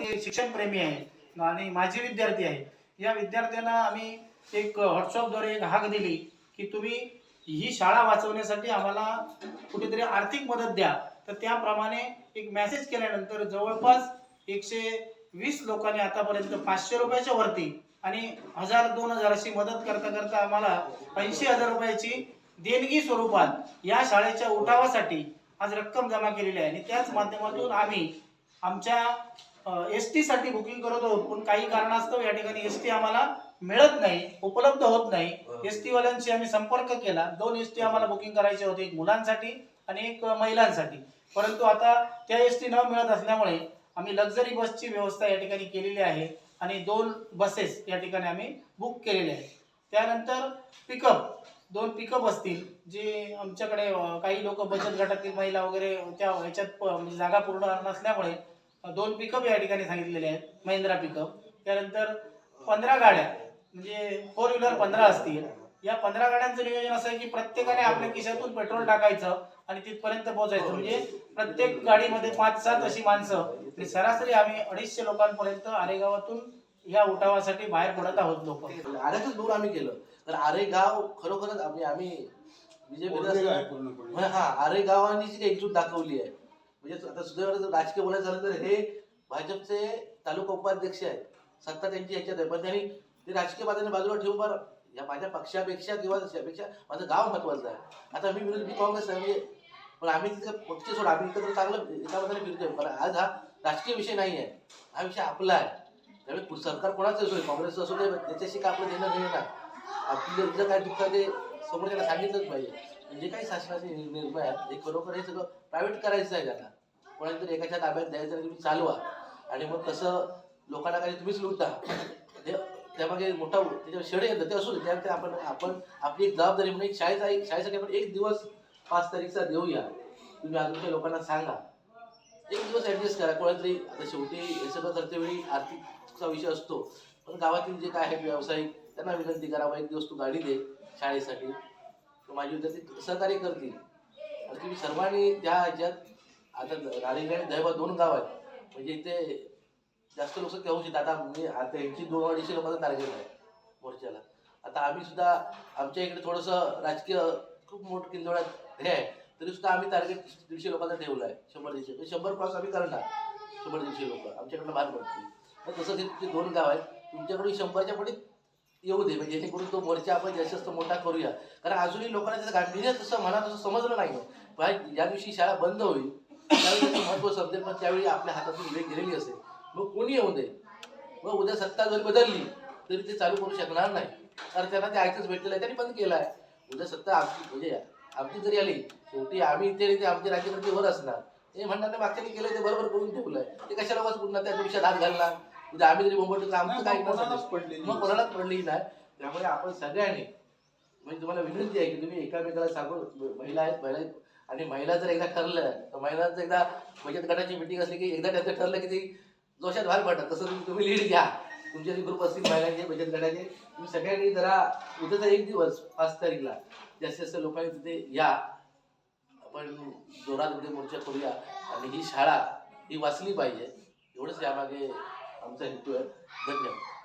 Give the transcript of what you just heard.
ते शिक्षणप्रेमी आहे. आणि माझे विद्यार्थी आहे. या विद्यार्थ्यांना आम्ही एक व्हॉट्सअपद्वारे एक हाक दिली की तुम्ही ही शाळा वाचवण्यासाठी आम्हाला कुठेतरी आर्थिक मदत द्या. तर त्याप्रमाणे एक मेसेज केल्यानंतर जवळपास एकशे वीस लोकांनी आतापर्यंत पाचशे रुपयाच्या वरती आणि हजार दोन हजार अशी मदत करता करता आम्हाला ऐंशी हजार रुपयाची देणगी स्वरूपात या शाळेच्या उठावासाठी आज रक्कम जमा केलेली आहे. आणि त्याच माध्यमातून आम्ही आमच्या एससाठी बुकिंग करत आहोत. पण काही कारणास्तव या ठिकाणी एस टी आम्हाला मिळत नाही उपलब्ध होत नाही. एस टी वाल्यांशी आम्ही संपर्क केला. दोन एस टी आम्हाला बुकिंग करायचे होते एक मुलांसाठी आणि एक महिलांसाठी. परंतु आता त्या एस टी न मिळत असल्यामुळे आम्ही लक्झरी बसची व्यवस्था या ठिकाणी केलेली आहे आणि दोन बसेस या ठिकाणी आम्ही बुक केलेले आहेत. त्यानंतर पिकअप दोन पिकअप असतील जे आमच्याकडे काही लोक बचत गटातील महिला वगैरे त्या ह्याच्यात म्हणजे जागा पूर्ण नसल्यामुळे दोन पिकअप या ठिकाणी सांगितलेले आहेत महिंद्रा पिकअप. त्यानंतर पंधरा गाड्या म्हणजे फोर व्हीलर पंधरा असतील. या पंधरा गाड्यांचं नियोजन असं आहे की प्रत्येकाने आपल्या खिशातून पेट्रोल टाकायचं आणि तिथपर्यंत पोहोचायचं. म्हणजे प्रत्येक गाडीमध्ये पाच सात अशी माणसं म्हणजे सरासरी आम्ही अडीचशे लोकांपर्यंत आरेगावातून या उठावासाठी बाहेर पडत आहोत लोक. आऱ्याचंच दूर आम्ही केलं. तर आरे गाव खरोखरच आम्ही आम्ही विजय म्हणजे हा आरे गावांनी जी काही एकजूट दाखवली आहे. म्हणजे आता सुदैवानं जर राजकीय बोलायचं झालं तर हे भाजपचे तालुका उपाध्यक्ष आहेत. सत्ता त्यांची ह्याच्यात आहे. पण त्यांनी ते राजकीय बाजूने बाजूला ठेवून बरं या माझ्या पक्षापेक्षा किंवा त्यापेक्षा माझं गाव महत्वाचं आहे. आता मी विरोध मी काँग्रेस आहे म्हणजे पण आम्ही तिथे पक्ष सोड आम्ही एकत्र चांगलं एका बाजूने फिरतोय. पण आज हा राजकीय विषय नाही आहे. हा विषय आपला आहे. त्यामुळे सरकार कोणाचं असो काँग्रेसचं असू दे त्याच्याशी काय आपलं देणं घेणं आपलं काय दुःख ते समोरच्याला सांगितलंच पाहिजे. जे काही शासनाचे निर्णय आहेत ते खरोखर हे सगळं प्रायव्हेट करायचं आहे त्यांना. कोणाला तरी एकाच्या ताब्यात द्यायचं आणि तुम्ही चालवा. आणि मग कसं लोकांना काही तुम्हीच लुटता. ते त्यामागे मोठा त्याच्यावर षडयंत्र ते असू दे. त्यात आपण आपण आपली एक जबाबदारी म्हणून एक शाळेचा एक शाळेसाठी आपण एक दिवस पाच तारीखचा देऊया. तुम्ही अजूनच्या लोकांना सांगा. एक दिवस ऍडजस्ट करा. कोणातरी आता शेवटी हे सगळं करतेवेळी आर्थिकचा विषय असतो. पण गावातील जे काय आहेत व्यावसायिक त्यांना विनंती करावा एक दिवस तू गाडी दे शाळेसाठी. तर विद्यार्थी सहकार्य करतील. आणि तुम्ही सर्वांनी त्या ह्याच्यात आता राणीगड आणि दहेबा दोन गाव आहेत. म्हणजे इथे जास्त लोक घेऊ शकतात आता मी आता यांची दोन अडीचशे लोकांचा टार्गेट आहे मोर्चाला. आता आम्ही सुद्धा आमच्या इकडे थोडंसं राजकीय खूप मोठं किंजोळ्यात हे आहे. तरी सुद्धा आम्ही टार्गेट दीडशे लोकांचा ठेवलं आहे. शंभर दीडशे. म्हणजे शंभर क्रॉस आम्ही करणार. शंभर दीडशे लोक. आमच्याकडनं बाहेर पडतील. मग तसं ते तुमचे दोन गाव आहेत. तुमच्याकडून शंभरच्या पुढे येऊ दे म्हणजे जेणेकरून तो मोर्चा आपण जास्त मोठा करूया. कारण अजूनही लोकांना त्याचं गांभीर्य तसं म्हणा तसं समजलं नाही पण ज्या दिवशी शाळा बंद होईल त्यावेळी त्याचं महत्त्व समजेल पण त्यावेळी आपल्या हातातून वेग गेलेली असेल. मग कोणी येऊ दे? मग उद्या सत्ता जरी बदलली तरी ते चालू करू शकणार नाही. कारण त्यांना ते ऐकच भेटलेलं आहे त्यांनी बंद केलं आहे उद्या सत्ता आमची म्हणजे आमची जरी आली शेवटी आम्ही इथे ते आमचे राज्यकर्ते वर असणार. ते म्हणणार नाही मागच्याने केलं ते बरोबर करून ठेवलंय. ते कशाला वाच पुन्हा त्या दिवशी हात घालणार? उद्या आम्ही जरी बोंबट आमचं काय कोणालाच पडलेली मग. कोणालाच पडली नाही. त्यामुळे आपण सगळ्यांनी म्हणजे तुम्हाला विनंती आहे की तुम्ही एकामेकाला सांगून महिला आहेत महिला आणि महिला जर एकदा ठरलं तर महिलांचं एकदा बचत गटाची मिटिंग असली की एकदा त्यांचं ठरलं की ते जोशात बाहेर पडतात. तसं तुम्ही- तुम्ही लीड घ्या. तुमचे जे ग्रुप असतील महिलांचे बचत गटाचे तुम्ही सगळ्यांनी जरा उद्याचा एक दिवस पाच तारीखला जास्तीत जास्त लोकांनी तिथे या. आपण जोरात उद्या मोर्चा करूया. आणि ही शाळा ही वाचली पाहिजे. एवढंच यामागे आमचा हेतू आहे धन्यवाद